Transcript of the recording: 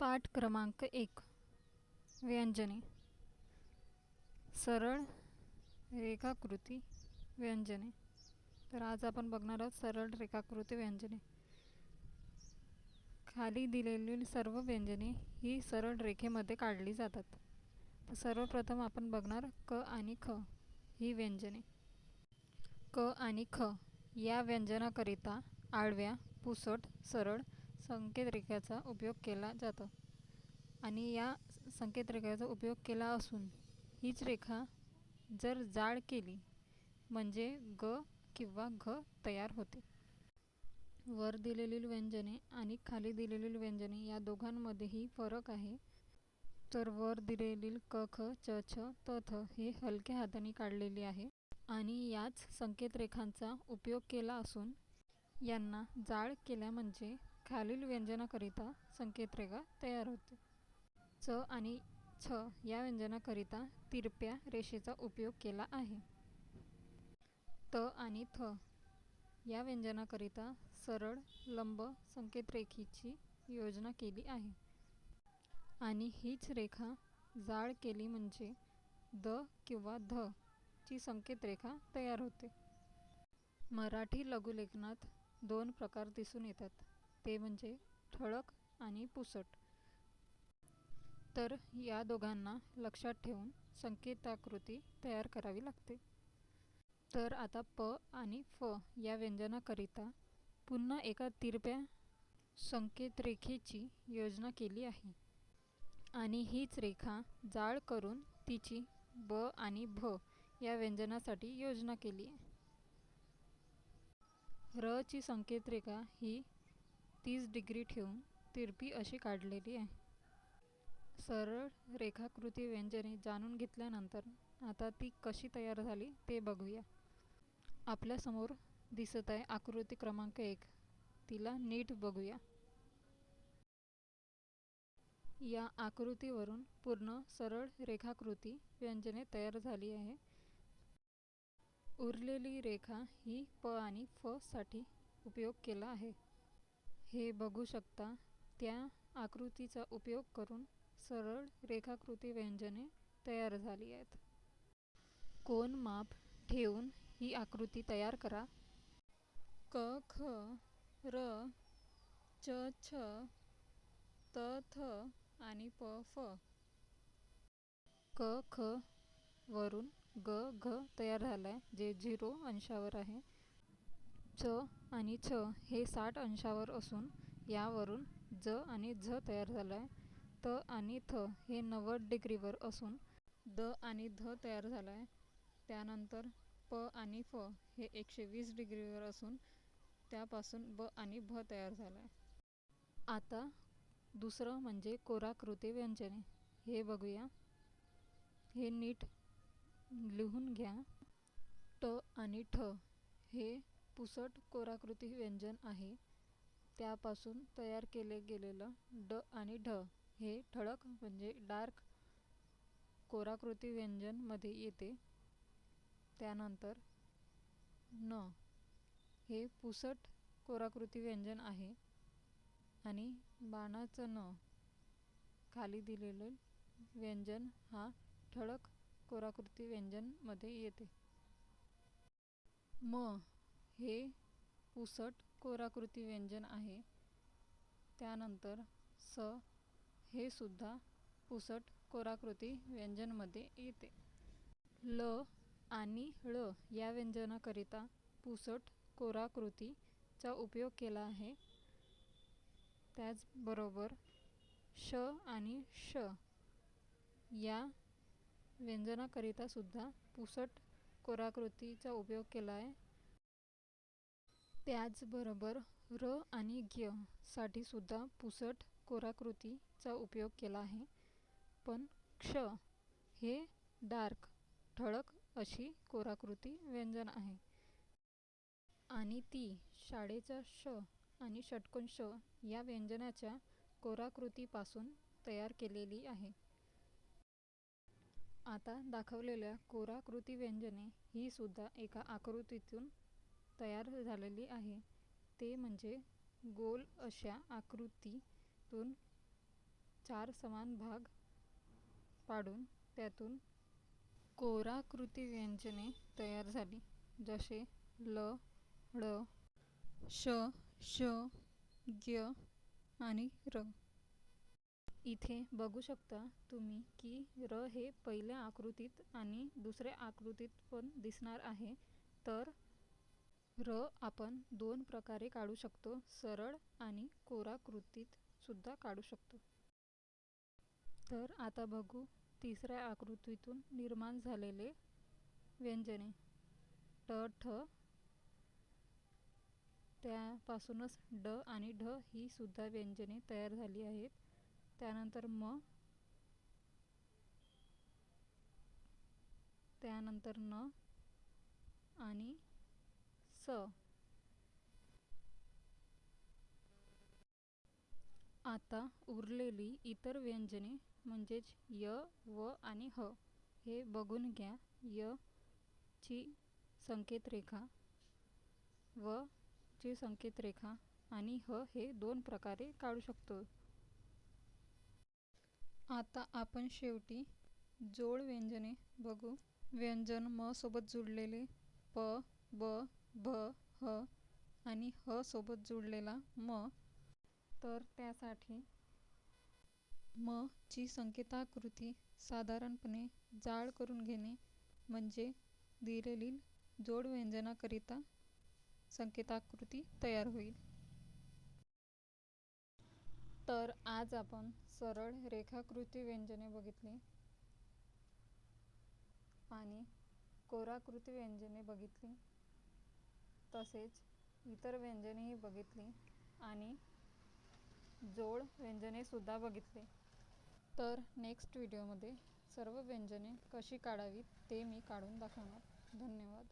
पाठ क्रमांक एक. व्यंजने. सरळ रेखाकृती व्यंजने. तर आज आपण बघणार आहोत सरळ रेखाकृती व्यंजने. खाली दिलेली सर्व व्यंजने ही सरळ रेखेमध्ये काढली जातात. तर सर्वप्रथम आपण बघणार क आणि ख ही व्यंजने. क आणि ख या व्यंजनाकरिता आडव्या पुसट सरळ संकेतरेखाचा उपयोग केला जातो. आणि या संकेतरेखाचा उपयोग केला असून हीच रेखा जर जाड केली म्हणजे ग किंवा घ तयार होते. वर दिलेली व्यंजने आणि खाली दिलेली व्यंजने या दोघांमध्येही फरक आहे. तर वर दिलेली क ख च छ त थ हे हलक्या हाताने काढलेली आहे. आणि याच संकेतरेखांचा उपयोग केला असून यांना जाड केल्या म्हणजे खालील व्यंजनाकरिता संकेतरेखा तयार होते. च आणि छ या व्यंजनाकरिता तिरप्या रेषेचा उपयोग केला आहे. त आणि थ या व्यंजनाकरिता सरळ लंब संकेतरेखीची योजना केली आहे. आणि हीच रेखा जाड केली म्हणजे द किंवा ध ची संकेतरेखा तयार होते. मराठी लघुलेखनात दोन प्रकार दिसून येतात. ते म्हणजे ठळक आणि पुसट. तर या दोघांना लक्षात ठेवून संकेताकृती तयार करावी लागते. तर आता प आणि फ या व्यंजनाकरिता पुन्हा एका तिरप्या संकेतरेखेची योजना केली आहे. आणि हीच रेखा जाळ करून तिची ब आणि भ या व्यंजनासाठी योजना केली आहे. र ची संकेतरेखा ही तीस डिग्री ठेवून तिरपी अशी काढलेली आहे. सरळ रेखाकृती व्यंजने जाणून घेतल्यानंतर आता ती कशी तयार झाली ते बघूया. आपल्यासमोर दिसत आहे आकृती क्रमांक एक. तिला नीट बघूया. या आकृतीवरून पूर्ण सरळ रेखाकृती व्यंजने तयार झाली आहे. उरलेली रेखा ही प आणि फ साठी उपयोग केला आहे. हे बघू शकता त्या आकृतीचा उपयोग करून सरळ रेखाकृती व्यंजने तयार झाली आहेत. कोण माप ठेवून ही आकृती तयार करा. क ख र च छ त थ आणि प फ. क ख वरून ग घ तयार झालाय जे झिरो अंशावर आहे. च आणि छ हे साठ अंशावर असून यावरून ज आणि झ तयार झालाय. त आणि थ हे नव्वद डिग्रीवर असून द आणि ध तयार झालाय. त्यानंतर प आणि फ हे एकशे वीस डिग्रीवर असून त्यापासून ब आणि भ तयार झालाय. आता दुसरं म्हणजे कोराकृती व्यंजने. हे बघूया. हे नीट लिहून घ्या. ट आणि ठ हे पुसट कोराकृती व्यंजन आहे. त्यापासून तयार केले गेलेलं ड आणि ढ हे ठळक म्हणजे डार्क कोराकृती व्यंजनमध्ये येते. त्यानंतर न हे पुसट कोराकृती व्यंजन आहे आणि बाणाचं न खाली दिलेलं व्यंजन हा ठळक कोराकृती व्यंजनमध्ये येते. म हे पुसट कोराकृती व्यंजन आहे. त्यानंतर स हे सुद्धा पुसट कोराकृती व्यंजनमध्ये येते. ल आणि ळ या व्यंजनाकरिता पुसट कोराकृतीचा उपयोग केला आहे. त्याचबरोबर श आणि श या व्यंजनाकरिता सुद्धा पुसट कोराकृतीचा उपयोग केला आहे. त्याचबरोबर र आणि ग्यसाठी सुद्धा पुसट कोराकृतीचा उपयोग केला आहे. पण क्ष हे डार्क ठळक अशी कोराकृती व्यंजन आहे. आणि ती शाळेचा श आणि षटकोन श या व्यंजनाच्या कोराकृतीपासून तयार केलेली आहे. आता दाखवलेल्या कोराकृती व्यंजने ही सुद्धा एका आकृतीतून तयार झालेली आहे. ते म्हणजे गोल अशा आकृतीतून चार समान भाग पाडून त्यातून कोराकृती व्यंजने तयार झाली जसे ल ळ श श ग्य आणि र. इथे बघू शकता तुम्ही की र हे पहिल्या आकृतीत आणि दुसऱ्या आकृतीत पण दिसणार आहे. तर र आपण दोन प्रकारे काढू शकतो. सरळ आणि कोराकृतीत सुद्धा काढू शकतो. तर आता बघू तिसऱ्या आकृतीतून निर्माण झालेले व्यंजने. ट ठ. त्यापासूनच ड आणि ढ ही सुद्धा व्यंजने तयार झाली आहेत. त्यानंतर म. त्यानंतर न आणि आता उरलेली इतर व्यंजने म्हणजेच य व आणि ह हे बघून घ्या. य ची संकेतरेखा व ची संकेतरेखा आणि ह हे दोन प्रकारे काढू शकतो. आता आपण शेवटी जोड व्यंजने बघू. व्यंजन म सोबत जुळलेले प ब भ ह आणि ह सोबत जुळलेला म तर त्यासाठी म ची संकेताकृती साधारणपणे जाड करून घेणे म्हणजे दिलेली जोड व्यंजनाकरिता संकेताकृती तयार होईल. तर आज आपण सरळ रेखाकृती व्यंजने बघितली आणि कोराकृती व्यंजने बघितली. तसेच इतर व्यंजनेही बघितली आणि जोड व्यंजनेसुद्धा बघितले. तर नेक्स्ट व्हिडिओमध्ये सर्व व्यंजने कशी काढावीत ते मी काढून दाखवणार. धन्यवाद.